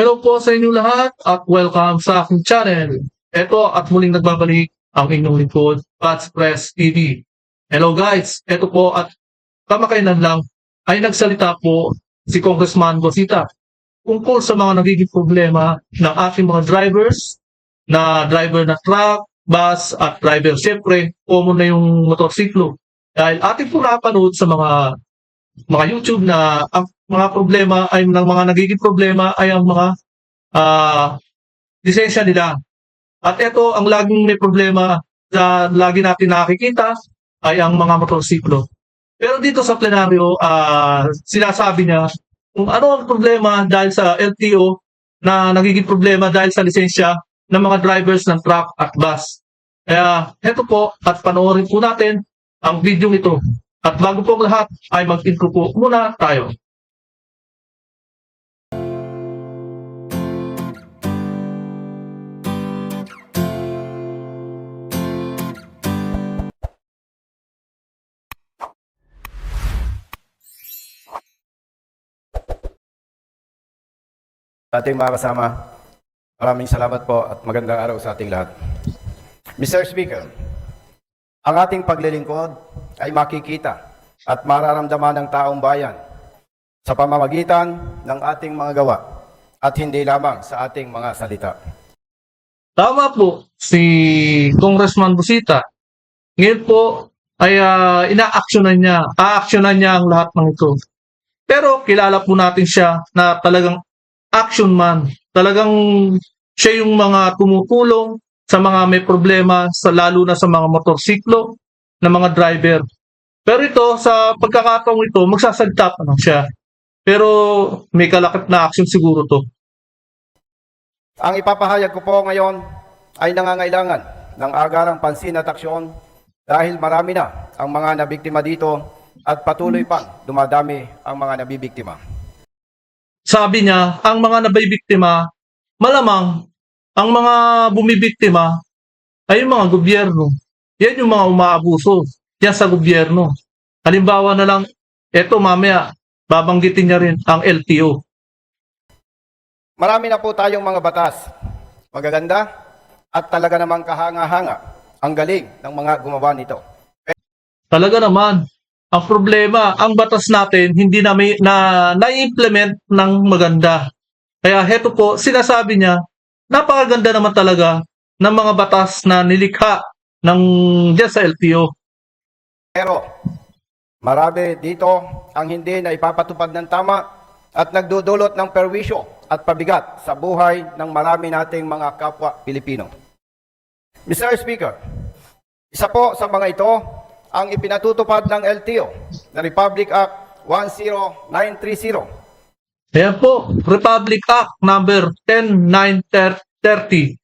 Hello po sa inyo lahat at welcome sa aking channel. Ito at muling nagbabalik ang inyong lingkod, Pats Press TV. Hello guys, ito po at kamakailan lang ay nagsalita po si Congressman Bosita tungkol sa mga nagiging problema ng ating mga drivers na driver na truck, bus at driver. Siyempre, common na yung motorsiklo. Dahil ating po napanood sa mga mga YouTube na ang mga problema ay ng mga nagiging problema ay ang mga ah lisensya nila. At ito ang laging may problema na lagi natin nakikita ay ang mga motorsiklo. Pero dito sa plenaryo, ah sinasabi niya kung ano ang problema dahil sa LTO na nagiging problema dahil sa lisensya ng mga drivers ng truck at bus. Kaya heto po at panoorin po natin ang video ito. At bago po ang lahat ay mag-intro po muna tayo. ating mga kasama, maraming salamat po at magandang araw sa ating lahat. Mr. Speaker, ang ating paglilingkod ay makikita at mararamdaman ng taong bayan sa pamamagitan ng ating mga gawa at hindi lamang sa ating mga salita. Tama po si Congressman Busita. Ngayon po ay uh, ina-actionan niya, a-actionan niya ang lahat ng ito. Pero kilala po natin siya na talagang action man. Talagang siya yung mga tumutulong sa mga may problema, sa lalo na sa mga motorsiklo na mga driver. Pero ito, sa pagkakataong ito, magsasalita pa lang siya. Pero may kalakip na action siguro to. Ang ipapahayag ko po ngayon ay nangangailangan ng agarang pansin at aksyon dahil marami na ang mga nabiktima dito at patuloy pang dumadami ang mga nabibiktima. sabi niya, ang mga nabibiktima, malamang, ang mga bumibiktima ay yung mga gobyerno. Yan yung mga umaabuso. Yan sa gobyerno. Halimbawa na lang, eto mamaya, babanggitin niya rin ang LTO. Marami na po tayong mga batas. Magaganda at talaga namang kahanga-hanga ang galing ng mga gumawa nito. Talaga naman, ang problema, ang batas natin hindi na may, na na-implement ng maganda. Kaya heto po, sinasabi niya, napakaganda naman talaga ng mga batas na nilikha ng dyan sa LTO. Pero marami dito ang hindi na ipapatupad ng tama at nagdudulot ng perwisyo at pabigat sa buhay ng marami nating mga kapwa Pilipino. Mr. Speaker, isa po sa mga ito ang ipinatutupad ng LTO na Republic Act 10930 Ayan po, Republic Act number 10930.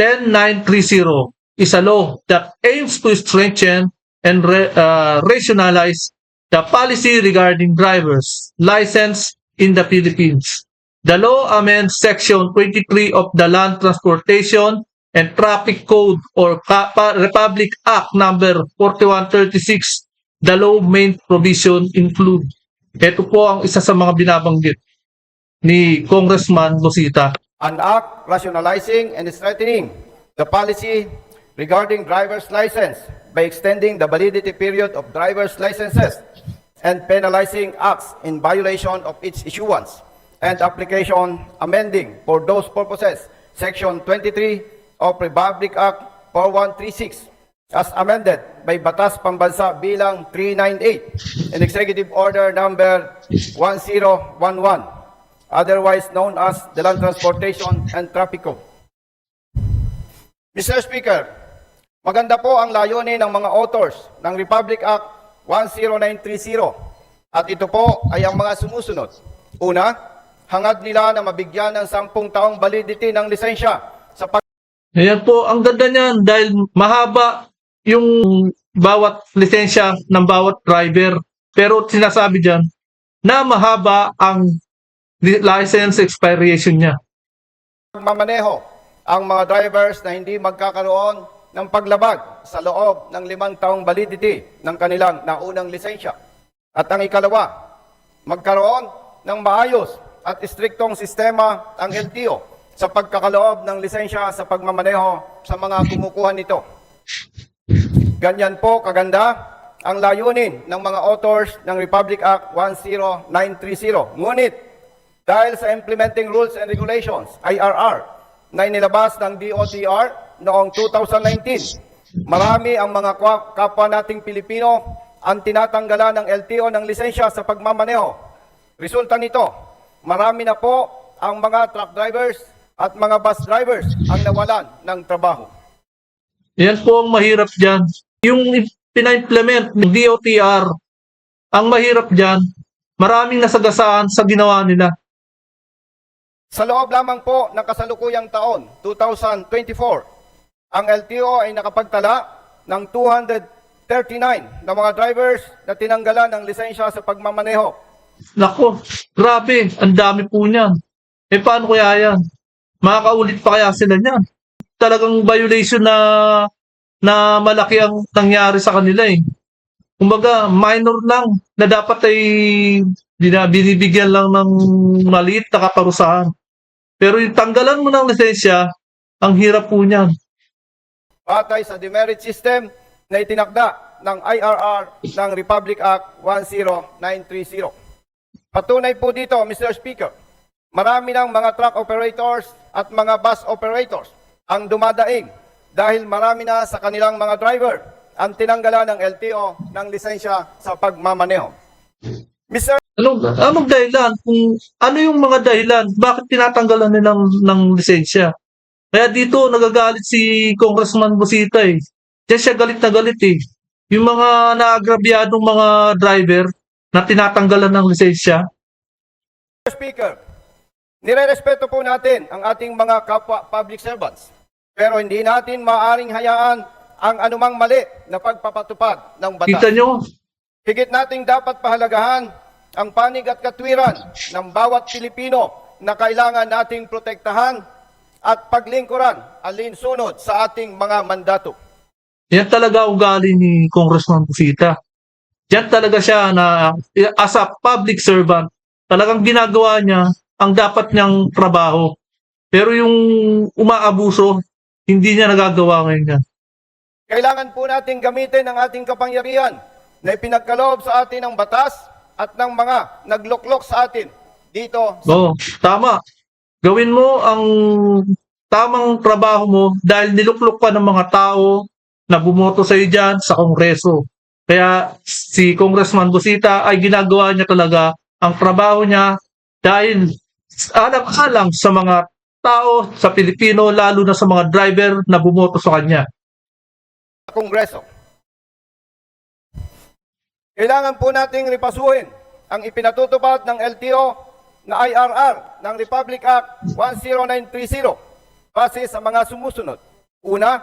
10930 is a law that aims to strengthen and uh, rationalize the policy regarding drivers license in the Philippines. The law amends Section 23 of the Land Transportation and Traffic Code or Republic Act number 4136. The law main provision include ito po ang isa sa mga binabanggit ni Congressman Lucita. an act rationalizing and strengthening the policy regarding driver's license by extending the validity period of driver's licenses and penalizing acts in violation of its issuance and application amending for those purposes section 23 of Republic Act 4136 as amended by Batas Pambansa bilang 398 and Executive Order number 1011 otherwise known as the Land Transportation and Traffic Code. Mr. Speaker, maganda po ang layunin ng mga authors ng Republic Act 10930 at ito po ay ang mga sumusunod. Una, hangad nila na mabigyan ng 10 taong validity ng lisensya sa pag Ayan po, ang ganda niyan dahil mahaba yung bawat lisensya ng bawat driver. Pero sinasabi diyan na mahaba ang li- license expiration niya. mamaneho ang mga drivers na hindi magkakaroon ng paglabag sa loob ng limang taong validity ng kanilang naunang lisensya. At ang ikalawa, magkaroon ng maayos at istriktong sistema ang LTO sa pagkakaloob ng lisensya sa pagmamaneho sa mga kumukuha nito. Ganyan po kaganda ang layunin ng mga authors ng Republic Act 10930. Ngunit dahil sa Implementing Rules and Regulations, IRR, na inilabas ng DOTR noong 2019, marami ang mga kapwa nating Pilipino ang tinatanggalan ng LTO ng lisensya sa pagmamaneho. Resulta nito, marami na po ang mga truck drivers at mga bus drivers ang nawalan ng trabaho. Yan po ang mahirap dyan. Yung pina-implement ng DOTR, ang mahirap dyan, maraming nasagasaan sa ginawa nila. Sa loob lamang po ng kasalukuyang taon, 2024, ang LTO ay nakapagtala ng 239 na mga drivers na tinanggalan ng lisensya sa pagmamaneho. Nako, grabe, ang dami po niyan. Eh paano kaya yan? Makakaulit pa kaya sila niyan? Talagang violation na na malaki ang nangyari sa kanila eh. Kumbaga, minor lang na dapat ay binibigyan lang ng maliit na kaparusahan. Pero yung tanggalan mo ng lisensya, ang hirap po niyan. batay sa demerit system na itinakda ng IRR ng Republic Act 10930. Patunay po dito, Mr. Speaker, marami ng mga truck operators at mga bus operators ang dumadaing dahil marami na sa kanilang mga driver ang tinanggalan ng LTO ng lisensya sa pagmamaneho. Mr. Ano, anong dahilan? Kung, ano yung mga dahilan? Bakit tinatanggalan nila ng, ng lisensya? Kaya dito nagagalit si Congressman Busita eh. Diyan siya galit na galit eh. Yung mga naagrabyadong mga driver na tinatanggalan ng lisensya. Speaker, nire-respeto po natin ang ating mga kapwa public servants. Pero hindi natin maaring hayaan ang anumang mali na pagpapatupad ng batas. Kita nyo? Higit nating dapat pahalagahan ang panig at katwiran ng bawat Pilipino na kailangan nating protektahan at paglingkuran alinsunod sa ating mga mandato. Yan talaga ugali ni Congressman Busita. Yan talaga siya na as a public servant, talagang ginagawa niya ang dapat niyang trabaho. Pero yung umaabuso, hindi niya nagagawa ngayon yan. Kailangan po nating gamitin ang ating kapangyarihan na ipinagkaloob sa atin ng batas at ng mga nagluklok sa atin dito sa Oo, tama. Gawin mo ang tamang trabaho mo dahil niluklok ka ng mga tao na bumoto sa iyo dyan sa Kongreso. Kaya si Congressman Busita ay ginagawa niya talaga ang trabaho niya dahil alang-alang sa mga tao sa Pilipino, lalo na sa mga driver na bumoto sa kanya. Kongreso. Kailangan po nating ripasuhin ang ipinatutupad ng LTO na IRR ng Republic Act 10930 base sa mga sumusunod. Una,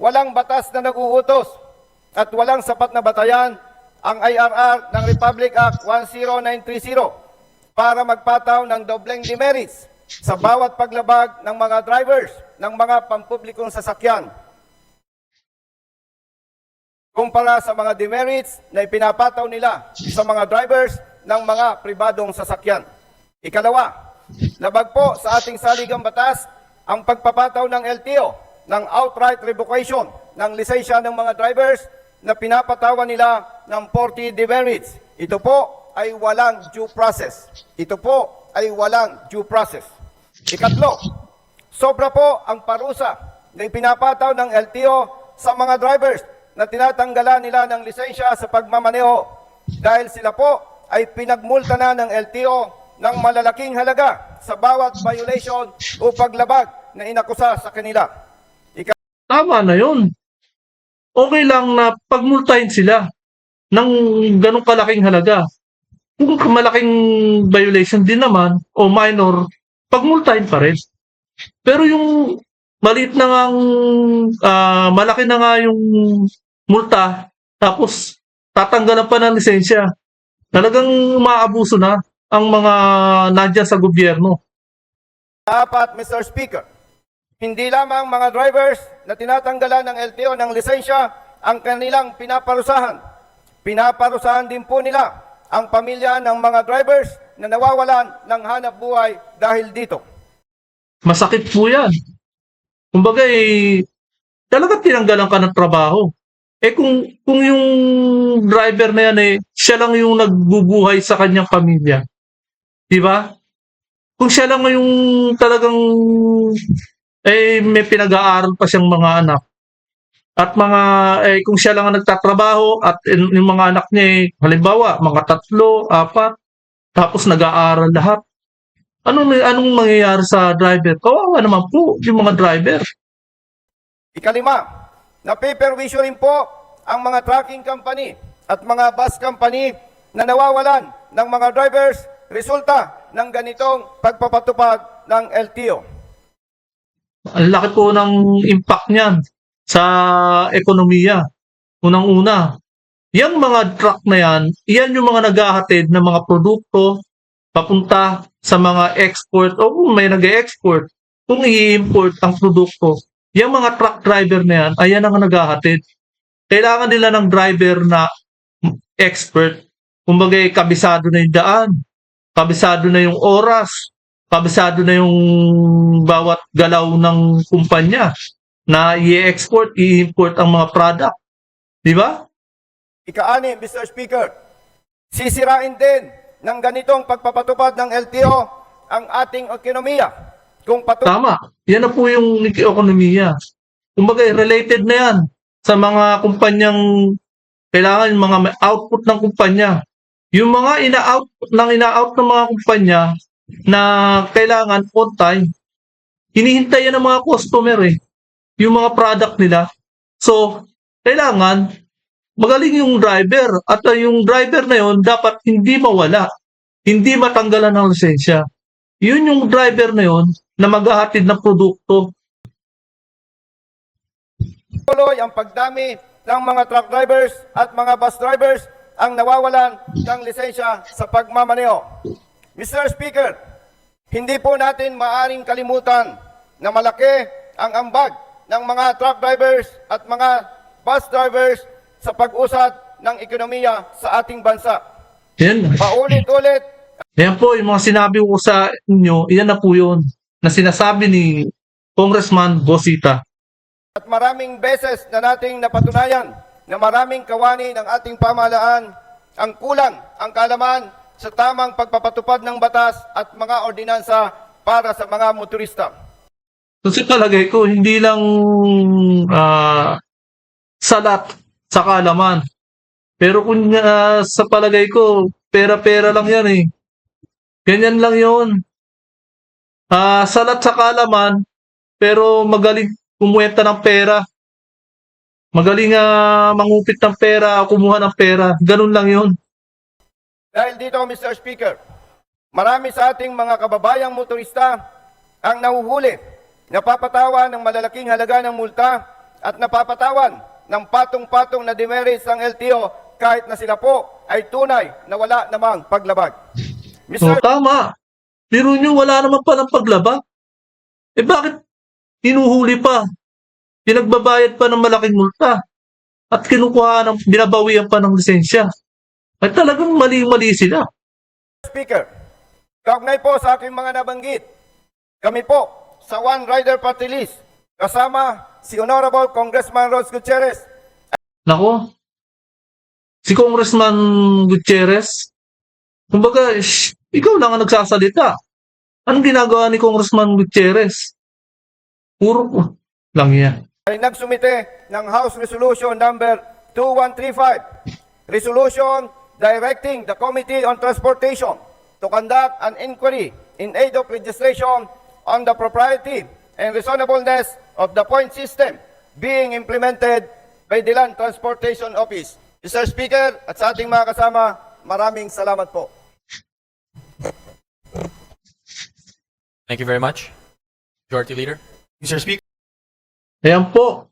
walang batas na nag-uutos at walang sapat na batayan ang IRR ng Republic Act 10930 para magpataw ng dobleng demerits sa bawat paglabag ng mga drivers ng mga pampublikong sasakyan kumpara sa mga demerits na ipinapataw nila sa mga drivers ng mga pribadong sasakyan. Ikalawa, labag po sa ating saligang batas ang pagpapataw ng LTO ng outright revocation ng lisensya ng mga drivers na pinapatawan nila ng 40 demerits. Ito po ay walang due process. Ito po ay walang due process. Ikatlo, Sobra po ang parusa na ipinapataw ng LTO sa mga drivers na tinatanggalan nila ng lisensya sa pagmamaneho dahil sila po ay pinagmulta na ng LTO ng malalaking halaga sa bawat violation o paglabag na inakusa sa kanila. Tama na yun. Okay lang na pagmultahin sila ng ganong kalaking halaga. Kung malaking violation din naman o minor, pagmultahin pa rin. Pero yung maliit na nga, ah, malaki na nga yung multa, tapos tatanggalan pa ng lisensya. Talagang maabuso na ang mga nandiyan sa gobyerno. Dapat, Mr. Speaker, hindi lamang mga drivers na tinatanggalan ng LTO ng lisensya ang kanilang pinaparusahan. Pinaparusahan din po nila ang pamilya ng mga drivers na nawawalan ng hanap buhay dahil dito. Masakit po yan. Kumbaga eh, talaga tinanggalan ka ng trabaho. Eh kung, kung yung driver na yan eh, siya lang yung nagbubuhay sa kanyang pamilya. Di ba? Kung siya lang yung talagang eh may pinag-aaral pa siyang mga anak. At mga eh kung siya lang ang nagtatrabaho at yung mga anak niya eh, halimbawa mga tatlo, apat, tapos nag-aaral lahat. Anong anong mangyayari sa driver? Kawawa naman po yung mga driver. Ikalima, napiperwisyo rin po ang mga trucking company at mga bus company na nawawalan ng mga drivers resulta ng ganitong pagpapatupad ng LTO. Ang laki po ng impact niyan sa ekonomiya. Unang-una, yung mga truck na yan, yan yung mga naghahatid ng mga produkto papunta sa mga export o kung may nag-export, kung i-import ang produkto, yung mga truck driver na yan, ayan ang naghahatid. Kailangan nila ng driver na expert. Kumbaga, kabisado na yung daan, kabisado na yung oras, kabisado na yung bawat galaw ng kumpanya na i-export, i-import ang mga product. Di ba? Ika-ani, Mr. Speaker, sisirain din ng ganitong pagpapatupad ng LTO ang ating ekonomiya. Kung patuloy Tama. Yan na po yung ekonomiya. Kumbaga, related na yan sa mga kumpanyang kailangan yung mga output ng kumpanya. Yung mga ina-output ng ina-out ng mga kumpanya na kailangan on time, hinihintay yan ng mga customer eh. Yung mga product nila. So, kailangan magaling yung driver at uh, yung driver na yon dapat hindi mawala. Hindi matanggalan ng lisensya. Yun yung driver na yon na maghahatid ng produkto. ang pagdami ng mga truck drivers at mga bus drivers ang nawawalan ng lisensya sa pagmamaneho. Mr. Speaker, hindi po natin maaring kalimutan na malaki ang ambag ng mga truck drivers at mga bus drivers sa pag-usad ng ekonomiya sa ating bansa. Yan. Paulit-ulit Yan po, yung mga sinabi ko sa inyo, yan na po yun na sinasabi ni Congressman Bosita. at maraming beses na nating napatunayan na maraming kawani ng ating pamahalaan ang kulang ang kalaman sa tamang pagpapatupad ng batas at mga ordinansa para sa mga motorista. Kasi palagay ko, hindi lang ah, salat sa kalaman. Pero kung ah, sa palagay ko, pera-pera lang yan eh. Ganyan lang yun. Ah, salat sa kalaman, pero magaling kumuwenta ng pera. Magaling ah, mangupit ng pera, kumuha ng pera. Ganun lang yun. Dahil dito, Mr. Speaker, marami sa ating mga kababayang motorista ang nahuhuli, napapatawan ng malalaking halaga ng multa at napapatawan ng patong-patong na demerits ng LTO kahit na sila po ay tunay na wala namang paglabag. So, Mr. tama. Pero nyo, wala naman palang paglaba. Eh bakit hinuhuli pa? Pinagbabayad pa ng malaking multa. At kinukuha ng, binabawian pa ng lisensya. Ay talagang mali-mali sila. Speaker, kaugnay po sa aking mga nabanggit, kami po sa One Rider Party List, kasama si Honorable Congressman Rose Gutierrez, Nako, si Congressman Gutierrez, kumbaga, shh, ikaw lang ang nagsasalita. Anong ginagawa ni Congressman Gutierrez? Puro lang yan. ay nagsumite ng House Resolution number 2135, Resolution directing the Committee on Transportation to conduct an inquiry in aid of registration on the propriety and reasonableness of the point system being implemented by the Land Transportation Office. Mr. Speaker, at sa ating mga kasama, maraming salamat po. Thank you very much. Majority Leader. Mr. Speaker. Ayan po,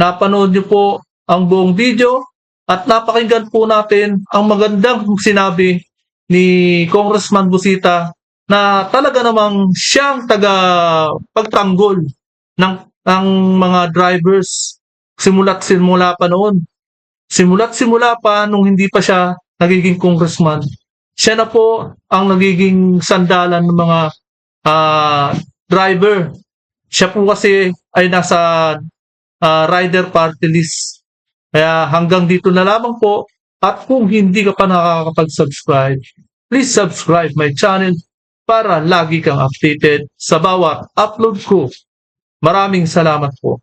napanood niyo po ang buong video at napakinggan po natin ang magandang sinabi ni Congressman Busita na talaga namang siyang taga pagtanggol ng, ng mga drivers simula't simula pa noon. Simula't simula pa nung hindi pa siya nagiging congressman. siya na po ang nagiging sandalan ng mga ah, driver. Siya po kasi ay nasa ah, rider party list. Kaya hanggang dito na lamang po. At kung hindi ka pa nakakapag-subscribe, please subscribe my channel para lagi kang updated sa bawat upload ko. Maraming salamat po.